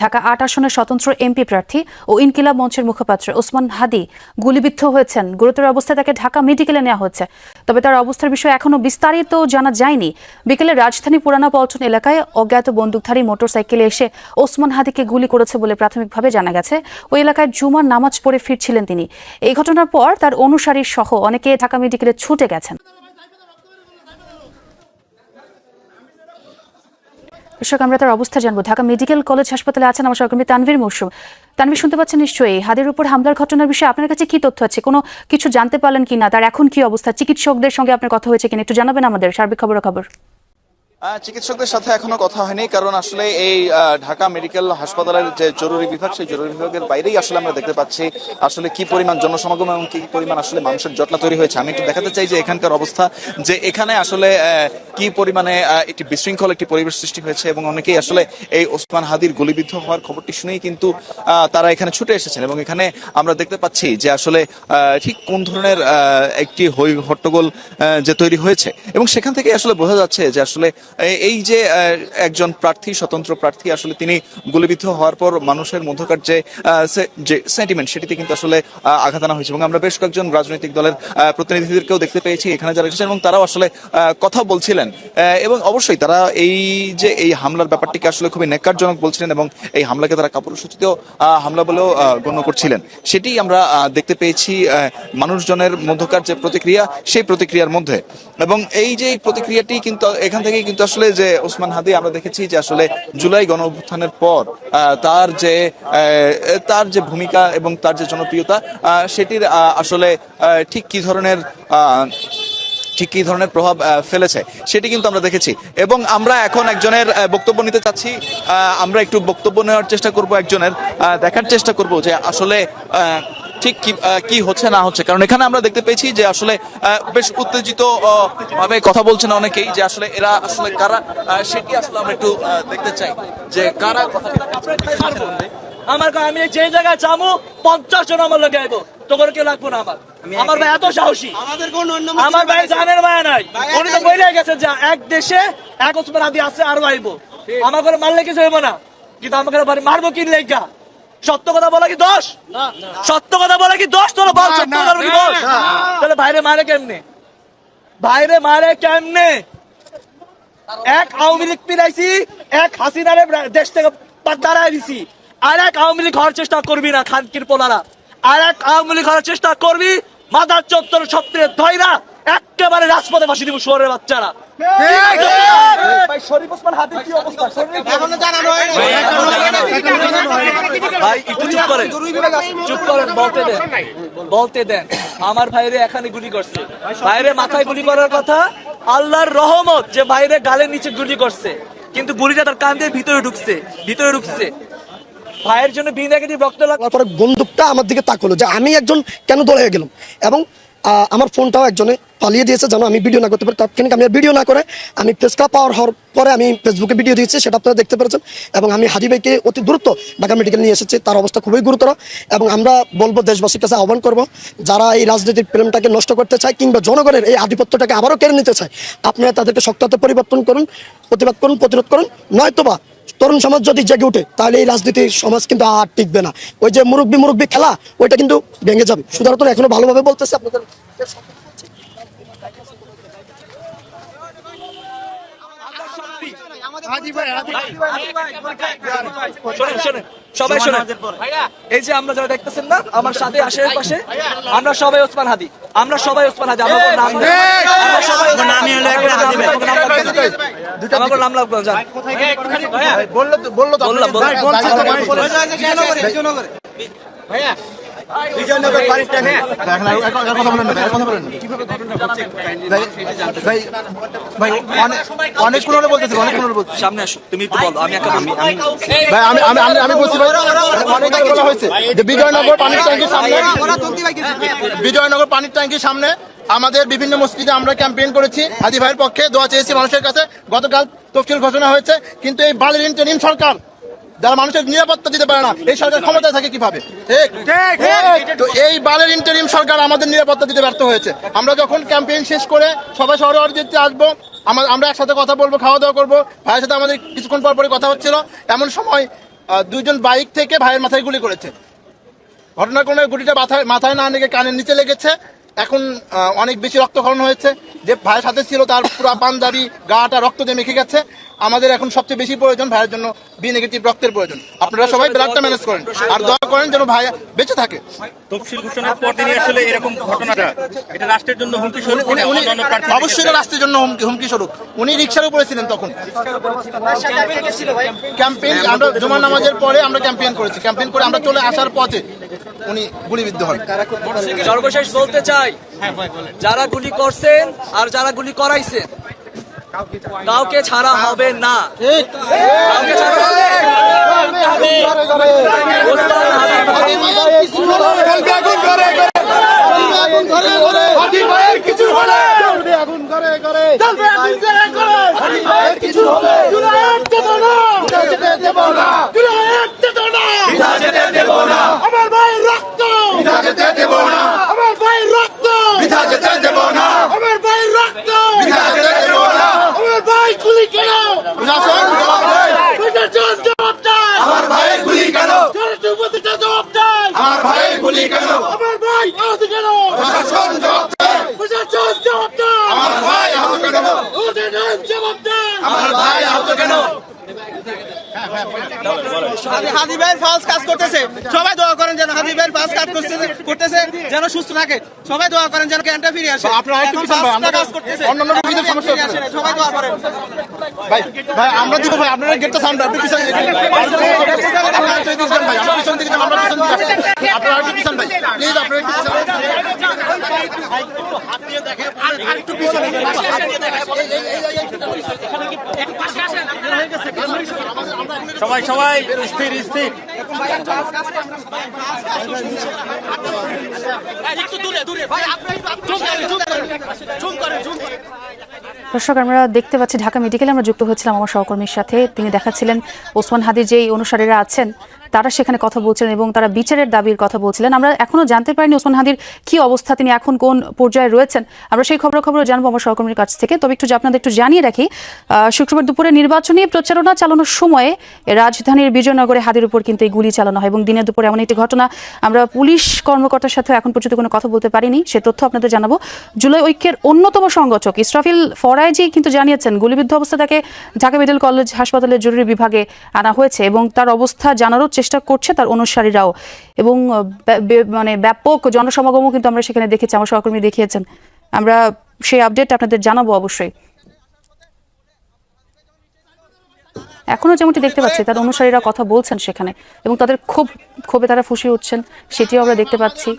ঢাকা আট আসনের স্বতন্ত্র এমপি প্রার্থী ও ইনকিলাব মঞ্চের মুখপাত্র ওসমান হাদি গুলিবিদ্ধ হয়েছেন। গুরুতর অবস্থায় তাকে ঢাকা মেডিকেলে নেওয়া হচ্ছে তবে তার অবস্থার বিষয়ে এখনও বিস্তারিত জানা যায়নি। বিকেলে রাজধানী পুরানা পল্টন এলাকায় অজ্ঞাত বন্দুকধারী মোটরসাইকেলে এসে ওসমান হাদিকে গুলি করেছে বলে প্রাথমিকভাবে জানা গেছে। ওই এলাকায় জুমার নামাজ পড়ে ফিরছিলেন তিনি। এই ঘটনার পর তার অনুসারী সহ অনেকে ঢাকা মেডিকেলে ছুটে গেছেন। দর্শক আমরা তার অবস্থা জানব। ঢাকা মেডিকেল কলেজ হাসপাতালে আছেন আমার সহকর্মী তানভীর মৌসুম। তানভীর শুনতে পাচ্ছেন নিশ্চয়ই হাদের উপর হামলার ঘটনার বিষয়ে আপনার কাছে কি তথ্য আছে? কোনো কিছু জানতে পারলেন কি না তার এখন কি অবস্থা? চিকিৎসকদের সঙ্গে আপনার কথা হয়েছে কিনা? একটু জানাবেন আমাদের সার্বিক খবর আহ, চিকিৎসকদের সাথে এখনও কথা হয়নি, কারণ আসলে এই ঢাকা মেডিকেল হাসপাতালের যে জরুরি বিভাগ, সেই জরুরি বিভাগের বাইরেই আসলে আমরা দেখতে পাচ্ছি আসলে কি পরিমাণ জনসমাগম এবং কি পরিমাণ আসলে মানুষের জটলা তৈরি হয়েছে। আমি একটু দেখাতে চাই যে এখানকার অবস্থা, যে এখানে আসলে কি পরিমাণে একটি বিশৃঙ্খল, একটি পরিবেশ সৃষ্টি হয়েছে এবং অনেকেই আসলে এই ওসমান হাদির গুলিবিদ্ধ হওয়ার খবরটি শুনেই কিন্তু তারা এখানে ছুটে এসেছেন এবং এখানে আমরা দেখতে পাচ্ছি যে আসলে ঠিক কোন ধরনের একটি হই হট্টগোল যে তৈরি হয়েছে এবং সেখান থেকে আসলে বোঝা যাচ্ছে যে আসলে এই যে একজন প্রার্থী স্বতন্ত্র প্রার্থী আসলে তিনি গুলিবিদ্ধ হওয়ার পর মানুষের মধ্যকার যে সেন্টিমেন্ট সেটিতে কিন্তু আসলে আঘাত আনা হয়েছে। এবং আমরা বেশ কয়েকজন রাজনৈতিক দলের প্রতিনিধিদেরকেও দেখতে পেয়েছি এখানে যারা এসেছেন এবং তারাও আসলে কথা বলছিলেন। এবং অবশ্যই তারা এই যে এই হামলার ব্যাপারটিকে আসলে খুবই নেকারজনক বলছিলেন এবং এই হামলাকে তারা কাপুরুষোচিত আহ, হামলা বলেও গণ্য করছিলেন। সেটি আমরা দেখতে পেয়েছি মানুষজনের মধ্যকার যে প্রতিক্রিয়া সেই প্রতিক্রিয়ার মধ্যে। এবং এই যে প্রতিক্রিয়াটি কিন্তু এখান থেকেই কিন্তু আসলে যে ওসমান হাদি, আমরা দেখেছি যে আসলে জুলাই গণ অভ্যুত্থানের পর তার যে তার যে ভূমিকা এবং তার যে জনপ্রিয়তা সেটির আসলে ঠিক কি ধরনের ঠিক কি ধরনের প্রভাব ফেলেছে, সেটি কিন্তু আমরা দেখেছি। এবং আমরা এখন একজনের বক্তব্য নিতে চাচ্ছি আমরা একটু বক্তব্য নেওয়ার চেষ্টা করব একজনের দেখার চেষ্টা করব যে আসলে ঠিক কি হচ্ছে না হচ্ছে? কারণ এখানে আমরা দেখতে পেয়েছি যে আসলে বেশ উত্তেজিত ভাবে কথা বলছেন অনেকেই যে আসলে এরা আসলে কারা সেটি আসলে আমরা একটু দেখতে চাই যে কারা কথা আমার আমি যে জায়গায় যাব পঞ্চাশ জন আমার লোক আইবো। তোর কেউ লাগবো না আমার। আমার ভাই এত সাহসী। আমার ভাই জানের মায়া নাই। উনি তো বলে গেছে যে এক দেশে এক ওসমান আদি আছে আরও আইবো। আমার ঘরে মারলে কিছু হইব না। কিন্তু আমাকে বাড়ি মারবো কি লেগা? সত্য কথা বলা কি দোষ? সত্য কথা বলা কি দোষ? তোর বল সত্য কথা বলা কি দোষ? তাহলে বাইরে মারে কেমনে? বাইরে মারে কেমনে? এক আওয়ামী লীগ পিরাইছি এক হাসিনারে দেশ থেকে দাঁড়ায় দিছি। আর এক আওয়ামী লীগ হওয়ার চেষ্টা করবি না খানকির পোলারা। আর এক আওয়ামী লীগ হওয়ার চেষ্টা করবি মাদার চত্বর সপ্তাহে ধৈরা। একেবারে রাজপথে ফাঁসি দিব শহরের বাচ্চারা। ভাই শরীফ ওসমান হাতের কি অবস্থা? ভাই একটু চুপ করেন। চুপ করেন। বলতে দেন। বলতে দেন। আমার ভাইরে এখানে গুলি করছে। ভাইরে মাথায় গুলি করার কথা আল্লাহর রহমত যে ভাইরে গালের নিচে গুলি করছে। কিন্তু গুলিটা তার কান দিয়ে ভিতরে ঢুকছে ভিতরে ঢুকছে। ভাইয়ের জন্য বি নেগেটিভ রক্ত লাগ তারপরে বন্দুকটা আমার দিকে তাকলো যে আমি একজন কেন দলে গেলাম? এবং আমার ফোনটাও একজনে পালিয়ে দিয়েছে যেন আমি ভিডিও না করতে পারি। তাৎক্ষণিক আমি আর ভিডিও না করে আমি প্রেস পাওয়ার হওয়ার পরে আমি ফেসবুকে ভিডিও দিয়েছি, সেটা আপনারা দেখতে পেরেছেন। এবং আমি হাজি ভাইকে অতি দ্রুত ঢাকা মেডিকেল নিয়ে এসেছি, তার অবস্থা খুবই গুরুতর। এবং আমরা বলব দেশবাসীর কাছে আহ্বান করব, যারা এই রাজনীতির প্রেমটাকে নষ্ট করতে চায় কিংবা জনগণের এই আধিপত্যটাকে আবারও কেড়ে নিতে চায়, আপনারা তাদেরকে শক্ত পরিবর্তন করুন, প্রতিবাদ করুন, প্রতিরোধ করুন, নয়তোবা তরুণ সমাজ যদি জেগে উঠে তাহলে এই রাজনীতি সমাজ কিন্তু আর টিকবে না। ওই যে মুরব্বী মুরব্বী খেলা ওইটা কিন্তু ভেঙে যাবে। সুতরাং এখনও ভালোভাবে বলতেছে আপনাদের শোনেন শোনেন সবাই শোনেন এই যে আমরা যারা দেখতেছেন না আমার সাথে আশেপাশে আমরা সবাই ওসমান হাদি। আমরা সবাই ওসমান হাদি আমার নাম আমরা সবাই আমার নাম লাগবে না, যান। বললাম, বললাম। অনেক কোনো বলতেছে অনেক কোনো বলতেছে। সামনে আসো তুমি একটু বলো আমি একটা আমি আমি ভাই আমি আমি আমি আমি বলছি ভাই অনেক বলা হয়েছে যে বিজয়নগর পানির ট্যাঙ্কির সামনে বিজয়নগর পানির ট্যাঙ্কির সামনে আমাদের বিভিন্ন মসজিদে আমরা ক্যাম্পেইন করেছি। হাজি ভাইয়ের পক্ষে দোয়া চেয়েছি মানুষের কাছে। গতকাল তফসিল ঘোষণা হয়েছে কিন্তু এই বালের ইন্টারিম সরকার যারা মানুষের নিরাপত্তা দিতে পারে না এই সরকার ক্ষমতায় থাকে কীভাবে? ঠিক? তো এই বালের ইন্টারিম সরকার আমাদের নিরাপত্তা দিতে ব্যর্থ হয়েছে। আমরা যখন ক্যাম্পেইন শেষ করে সবাই শহরে অরিজিতে আসব আমা- আমরা একসাথে কথা বলব খাওয়া দাওয়া করব। ভাইয়ের সাথে আমাদের কিছুক্ষণ পর পরই কথা হচ্ছিল। এমন সময় আহ, দুইজন বাইক থেকে ভাইয়ের মাথায় গুলি করেছে। ঘটনাক্রমে গুলিটা মাথায় মাথায় না লেগে কানের নিচে লেগেছে। এখন অনেক বেশি রক্তক্ষরণ হয়েছে। যে ভাইয়ের সাথে ছিল তার পুরো পাঞ্জাবি গাটা রক্ত দিয়ে মেখে গেছে। আমাদের এখন সবচেয়ে বেশি প্রয়োজন ভাইয়ের জন্য বি নেগেটিভ রক্তের প্রয়োজন। আপনারা সবাই ব্লাডটা ম্যানেজ করেন। আর দয়া করেন যেন ভাই বেঁচে থাকে। তফসিল ঘোষণার পর তিনি আসলে এরকম ঘটনাটা এটা রাষ্ট্রের জন্য হুমকি স্বরূপ উনি উনি অবশ্যই রাষ্ট্রের জন্য হুমকি হুমকি স্বরূপ। উনি রিক্সার উপরে ছিলেন তখন। ক্যাম্পেইন আমরা জুমার নামাজের পরে আমরা ক্যাম্পেইন করেছি। ক্যাম্পেইন করে আমরা চলে আসার পথে উনি গুলিবিদ্ধ হন। সর্বশেষ বলতে চাই যারা গুলি করছেন আর যারা গুলি করাইছেন কাউকে ছাড়া হবে না। কাউকে ছাড়া হবে ওসমান হাদি আমার ভাইয়ের রক্ত যেতে দেব না আমার ভাইয়ের রক্ত যেতে দেব না আমার ভাইয়ের রক্ত যেতে দেব না আমার ভাই গুলি কেন প্রশাসন জবাব দেয় প্রশাসন জবাব দেয় আমার ভাইয়ের গুলি কেন উপদেষ্টা জবাব দেয় আমার ভাইয়ের গুলি কেন আমার ভাই আহত কেন প্রশাসন জবাব দেয় প্রশাসন জবাব দেয় আমার ভাই আহত কেন প্রশাসন জবাব দেয় আমার ভাই আহত কেন হাদি ভাইয়ের ফালস কাজ করতেছে সবাই দোয়া করেন যেন হাদি ভাইয়ের ফালস কাজ করতেছে করতেছে যেন সুস্থ থাকে সবাই দোয়া করেন যেন ক্যানটা ফিরে আসে আপনারা একটু পিছান ভাই, আমরা কাজ করতেছে অন্যান্য রোগীদের সমস্যা হচ্ছে। সবাই দোয়া করেন ভাই ভাই আমরা দিব ভাই আপনারা গেটটা সাউন্ড আপনি পিছন আপনারা একটু এদিকে ভাই আমরা পিছন দিকে আমরা পিছন দিকে আপনারা একটু পিছন ভাই প্লিজ আপনারা একটু পিছন সবাই সবাই, স্থির স্থির। দর্শক, আমরা দেখতে পাচ্ছি ঢাকা মেডিকেলে আমরা যুক্ত হয়েছিলাম আমার সহকর্মীর সাথে। তিনি দেখাচ্ছিলেন ওসমান হাদির যেই অনুসারীরা আছেন তারা সেখানে কথা বলছিলেন এবং তারা বিচারের দাবির কথা বলছিলেন। আমরা এখনও জানতে পারিনি ওসমান হাদির কি অবস্থা, তিনি এখন কোন পর্যায়ে রয়েছেন? আমরা সেই খবর খবর জানব আমার সহকর্মীর কাছ থেকে। তবে একটু আপনাদের একটু জানিয়ে রাখি শুক্রবার দুপুরে নির্বাচনী প্রচারণা চালানোর সময়ে রাজধানীর বিজয়নগরে হাদির উপর কিন্তু এই গুলি চালানো হয় এবং দিনের দুপুরে এমন একটি ঘটনা আমরা পুলিশ কর্মকর্তার সাথে এখন পর্যন্ত কোনো কথা বলতে পারিনি, সে তথ্য আপনাদের জানাব। জুলাই ঐক্যের অন্যতম সংগঠক ইসরাফিল ফরাইজি কিন্তু জানিয়েছেন, গুলিবিদ্ধ অবস্থা তাকে ঢাকা মেডিকেল কলেজ হাসপাতালের জরুরি বিভাগে আনা হয়েছে এবং তার অবস্থা জানারও চেষ্টা করছে তার অনুসারীরাও। এবং মানে ব্যাপক জনসমাগমও কিন্তু আমরা সেখানে দেখেছি, আমার সহকর্মী দেখিয়েছেন। আমরা সেই আপডেট আপনাদের জানাব অবশ্যই। এখনও যেমনটি দেখতে পাচ্ছি, তার অনুসারীরা কথা বলছেন সেখানে এবং তাদের ক্ষোভ, ক্ষোভে তারা ফুসে উঠছেন, সেটিও আমরা দেখতে পাচ্ছি।